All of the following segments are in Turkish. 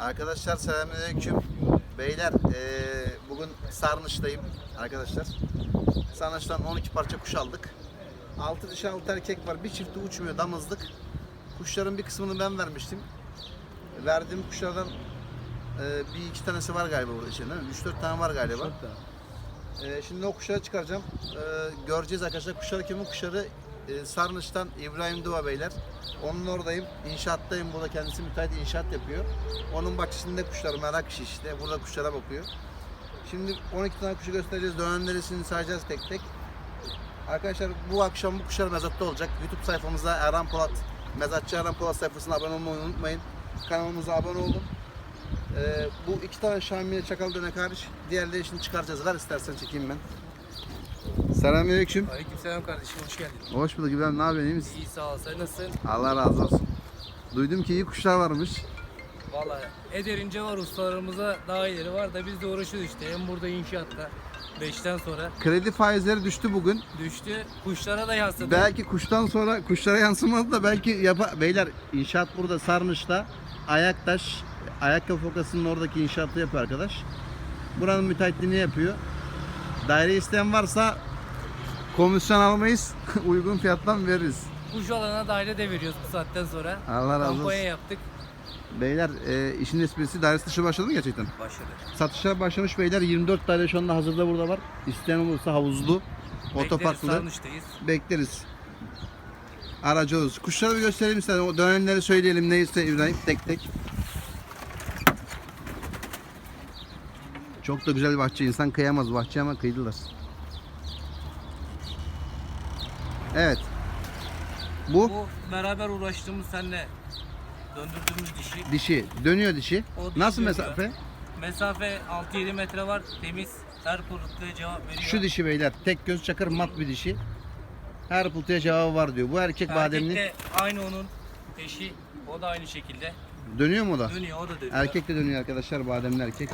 Arkadaşlar selamünaleyküm. Beyler eee, bugün Sarnıç'tayım arkadaşlar. Sarnıç'tan 12 parça kuş aldık. 6 dişi 6 erkek var. Bir çifti uçmuyor damızlık. Kuşların bir kısmını ben vermiştim. Verdiğim kuşlardan eee, bir iki tanesi var galiba burada içinde. 3-4 tane var galiba. Eee, şimdi o kuşları çıkaracağım. Eee, göreceğiz arkadaşlar. Kuşları kimin kuşları? Eee, Sarnıç'tan İbrahim Duva Beyler. Onun oradayım. İnşaattayım. Burada kendisi müteahhit inşaat yapıyor. Onun bahçesinde kuşlar merak işi işte. Burada kuşlara bakıyor. Şimdi 12 tane kuşu göstereceğiz. Dönenlerisini sayacağız tek tek. Arkadaşlar bu akşam bu kuşlar mezatta olacak. YouTube sayfamızda Erhan Polat, Mezatçı Erhan Polat sayfasına abone olmayı unutmayın. Kanalımıza abone olun. Ee, bu iki tane Şamil Çakal dönek hariç diğerleri şimdi çıkaracağız. Ver istersen çekeyim ben. Selamünaleyküm. Aleykümselam kardeşim hoş geldin. Hoş bulduk İbrahim. Ne yapıyorsun? iyi misin? İyi sağ ol sen nasılsın? Allah razı olsun. Duydum ki iyi kuşlar varmış. Valla ederince var ustalarımıza daha ileri var da biz de uğraşıyoruz işte. Hem burada inşaatta 5'ten sonra Kredi faizleri düştü bugün. düştü. Kuşlara da yansıdı. Belki kuştan sonra kuşlara yansımadı da belki yapa beyler inşaat burada Sarnıç'ta Ayaktaş ayakkabı fokasının oradaki inşaatı yapıyor arkadaş. Buranın müteahhitliğini yapıyor. Daire isteyen varsa komisyon almayız. Uygun fiyattan veririz. Kuş alana daire de veriyoruz bu saatten sonra. Allah razı olsun. Kampanya yaptık. Beyler e, işin esprisi daire satışı başladı mı gerçekten? Başladı. Satışlar başlamış beyler. 24 daire şu anda hazırda burada var. İsteyen olursa havuzlu, otoparklı. Sarnıç'tayız. Bekleriz. Aracı oluruz. Kuşları bir gösterelim istedim. O dönenleri söyleyelim neyse İbrahim tek tek. Çok da güzel bir bahçe. İnsan kıyamaz bahçe ama kıydılar. Evet. Bu Bu beraber uğraştığımız seninle döndürdüğümüz dişi. dişi. Dönüyor dişi. O dişi Nasıl dönüyor. mesafe? Mesafe 6-7 metre var. Temiz. Her pırıltıya cevap veriyor. Şu dişi beyler. Tek göz çakır mat bir dişi. Her pıltıya cevabı var diyor. Bu erkek Erkek bademli. de aynı onun eşi. O da aynı şekilde. Dönüyor mu o da? Dönüyor o da dönüyor. Erkek de dönüyor arkadaşlar bademli erkek.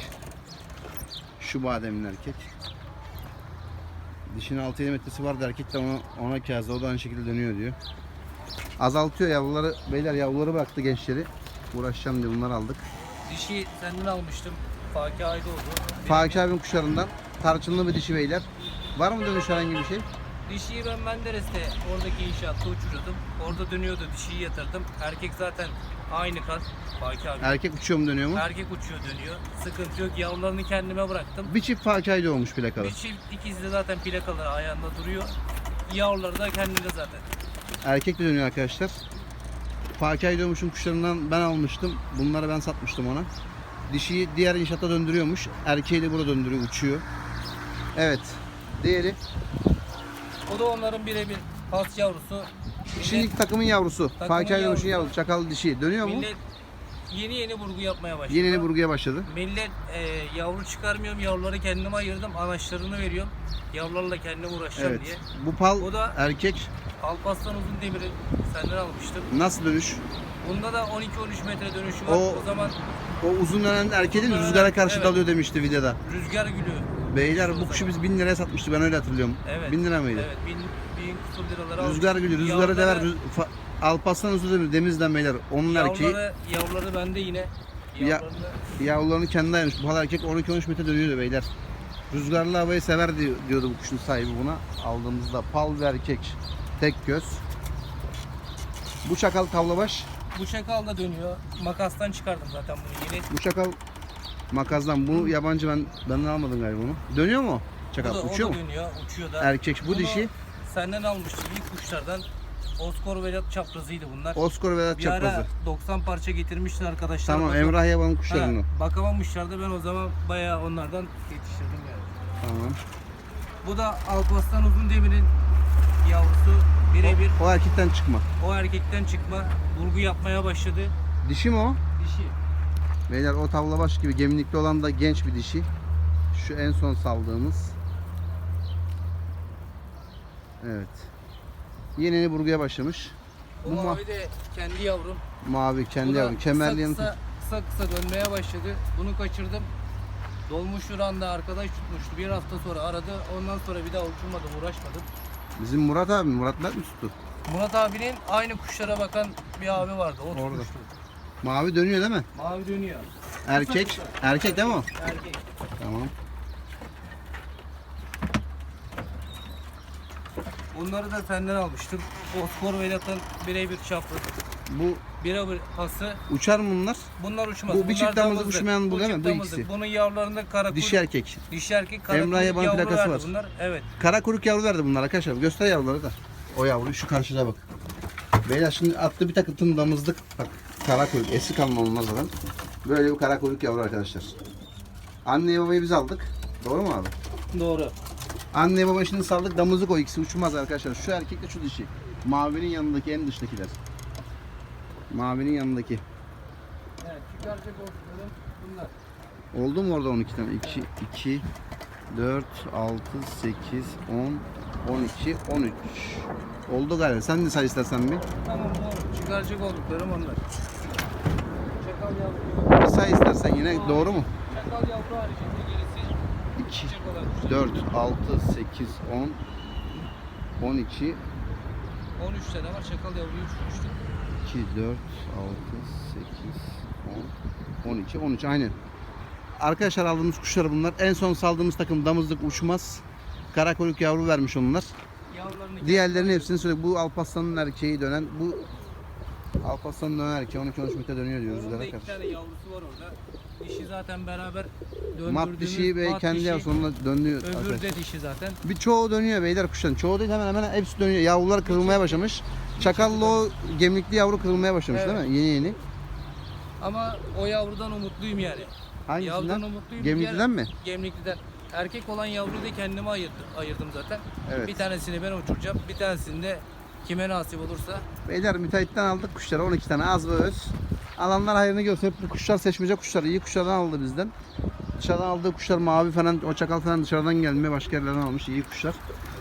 Şu bademli erkek. Dişinin 6-7 metresi vardı erkek de ona, ona kazdı. O da aynı şekilde dönüyor diyor. Azaltıyor yavruları. Beyler yavruları bıraktı gençleri. Uğraşacağım diye bunları aldık. Dişi senden almıştım. Fakir ayda oldu. Fakir abinin kuşlarından tarçınlı bir dişi beyler. Var mı dönüş herhangi bir şey? Dişiyi ben Menderes'te oradaki inşaatta uçuruyordum. Orada dönüyordu dişiyi yatırdım. Erkek zaten aynı kan. Fakir abi. Erkek uçuyor mu dönüyor mu? Erkek uçuyor dönüyor. Sıkıntı yok. Yavrularını kendime bıraktım. Bir çift fakir ayda olmuş plakalı. Bir çift ikiz de zaten plakaları ayağında duruyor. Yavruları da kendinde zaten. Erkek de dönüyor arkadaşlar. Fakir Aydoğmuş'un kuşlarından ben almıştım. Bunları ben satmıştım ona. Dişiyi diğer inşaatta döndürüyormuş. Erkeği de burada döndürüyor, uçuyor. Evet. Diğeri. O da onların birebir has yavrusu. Şimdiki takımın yavrusu. Takımın Fakir Aydoğmuş'un yavrusu. Çakal dişi. Dönüyor mu? Millet yeni yeni vurgu yapmaya başladı. Yeni yeni burguya başladı. Millet e, yavru çıkarmıyorum, yavruları kendime ayırdım, anaçlarını veriyorum. Yavrularla kendim uğraşacağım Evet. diye. Bu pal O da- erkek. Alparslan uzun demiri senden almıştım. Nasıl dönüş? Bunda da 12-13 metre dönüşü var. O- O, zaman O uzun dönen erkeğin Uzun rüzgara karşı evet. dalıyor demişti videoda. rüzgar gülü. Beyler bu kuşu biz 1000 liraya satmıştı ben öyle hatırlıyorum. Evet. 1000 lira mıydı? Evet, bin, bin kusur liralara Rüzgar gülü, Yavruları- dever. Rüz... Fa- Alparslan uzun demir, demizden beyler. Onun erkeği. Yavruları, yavruları bende yine. Ya- Yavrularını Yavrularını kendi ayırmış. Bu hal erkek 12-13 metre dönüyordu beyler. Rüzgarlı havayı sever di- diyordu bu kuşun sahibi buna. Aldığımızda pal ve erkek. Tek göz. Bu çakal tavlabaş. bu şakal da dönüyor. Makastan çıkardım zaten bunu yeni. Bu çakal makazdan. Bu yabancı ben benden almadım galiba bunu. Dönüyor mu? Çakal o da, uçuyor o mu? da dönüyor, uçuyor da. Erkek. Bu Bunu dişi Senden almıştım ilk kuşlardan. Oskor Vedat çaprazıydı bunlar. Oskor Vedat Bir ara çaprazı. 90 parça getirmişler arkadaşlar. Tamam Bakın- Emrah Yaban'ın Ha, kuşlarını. bakamamışlardı ben o zaman bayağı onlardan yetiştirdim yani. Tamam. Bu da Alparslan Uzun Demir'in yavrusu birebir O erkekten çıkma. o erkekten çıkma vurgu yapmaya başladı. Dişi mi o? Dişi. Beyler o tavlabaş gibi gemlikli olan da genç bir dişi. Şu en son saldığımız. Evet. Yeni yeni burguya başlamış. Bu Bu ma- mavi de kendi yavrum. Mavi Bu kendi da yavru. Kemerli kısa, yanı. kısa, kısa kısa dönmeye başladı. Bunu kaçırdım. Dolmuş Uran'da arkadaş tutmuştu. Bir hafta sonra aradı. Ondan sonra bir daha uçurmadım, uğraşmadım. Bizim Murat abi Murat Mert mi tuttu? Murat abinin aynı kuşlara bakan bir abi vardı. O Orada. tutmuştu. Mavi dönüyor değil mi? Mavi dönüyor. Erkek. Erkek değil mi o? Erkek. Tamam. Bunları da senden almıştım. Oskor Vedat'ın birebir çaplı. Bu Birebir hası. uçar mı bunlar? Bunlar uçmaz. Bu bir çift damızlık uçmayan bu değil mi? Bu ikisi. Bunun yavrularında kara Dişi erkek. Dişi erkek kara Emrah Yaban plakası var. Bunlar. Evet. Kara kuyruk yavru verdi bunlar arkadaşlar. Göster yavruları da. O yavru şu karşıda bak. Beyler şimdi attı bir takıntım damızlık. Bak kara kuyruk. Eski kalma olmaz zaten. Böyle bir kara kuyruk yavru arkadaşlar. Anneyi babayı biz aldık. Doğru mu abi? Doğru. Anne baba şimdi saldık damızlık o ikisi uçmaz arkadaşlar. Şu erkekle şu dişi. Mavinin yanındaki en dıştakiler. Mavinin yanındaki. Evet. Çıkaracak olduklarım bunlar. Oldu mu orada 12 tane? 2, 2, 4, 6, 8, 10, 12, 13. Oldu galiba. Sen de say istersen bir. Tamam doğru. Çıkaracak olduklarım onlar. Bir say istersen yine. Doğru mu? Çakal yavru haricinde gerisi 2, çiçek olan kuşlar. 4, 6, 8, 10, 12, 13 sene var. Çakal yavruyu uçmuştu. 2, 4, 6, 8, 10, 12, 13 aynen. Arkadaşlar aldığımız kuşlar bunlar. En son saldığımız takım damızlık uçmaz. Karakoluk yavru vermiş onlar. Yavrularını Diğerlerinin hepsini söyle. Bu Alparslan'ın erkeği dönen, bu Alparslan'ın dönen erkeği 12-13 metre dönüyor diyor Onun da iki karşı. tane yavrusu var orada. Dişi zaten beraber Mat döndürdüğümüz dişi ve mat kendi dişi. onunla dönüyor. Arkadaşlar. de dişi zaten. Bir çoğu dönüyor beyler kuşların. Çoğu değil hemen hemen hepsi dönüyor. Yavrular kırılmaya başlamış. Çakallı o gemlikli yavru kırılmaya başlamış Evet. değil mi? Yeni yeni. Ama o yavrudan umutluyum yani. Yavrudan Hangisinden? umutluyum. Gemlikliden mi? Gemlikliden. Erkek olan yavruyu da kendime ayırdım, ayırdım zaten. Evet. Bir tanesini ben uçuracağım. Bir tanesini de kime nasip olursa. Beyler müteahhitten aldık kuşları 12 tane az ve öz. Alanlar hayrını görsün. Hep bu kuşlar seçmece kuşlar. iyi kuşlardan aldı bizden. Dışarıdan aldığı kuşlar mavi falan, o çakal falan dışarıdan gelme başka yerlerden almış iyi kuşlar.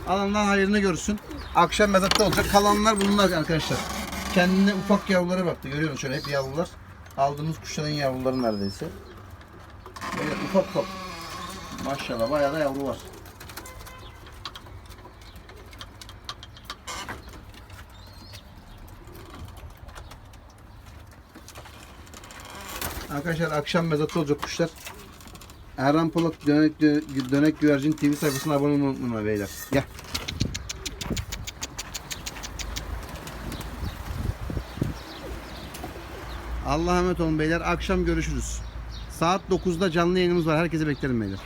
Alanlar hayrını görsün. Akşam mezatta olacak. Kalanlar bunlar arkadaşlar. Kendine ufak yavruları baktı. Görüyorsun şöyle hep yavrular. Aldığımız kuşların yavruları neredeyse. Böyle ufak ufak. Maşallah bayağı da yavru var. Arkadaşlar akşam mezatta olacak kuşlar. Erhan Polat Dönek, Dönek Güvercin TV sayfasına abone olmayı unutmayın beyler. Gel. Allah'a emanet olun beyler. Akşam görüşürüz. Saat 9'da canlı yayınımız var. Herkese beklerim beyler.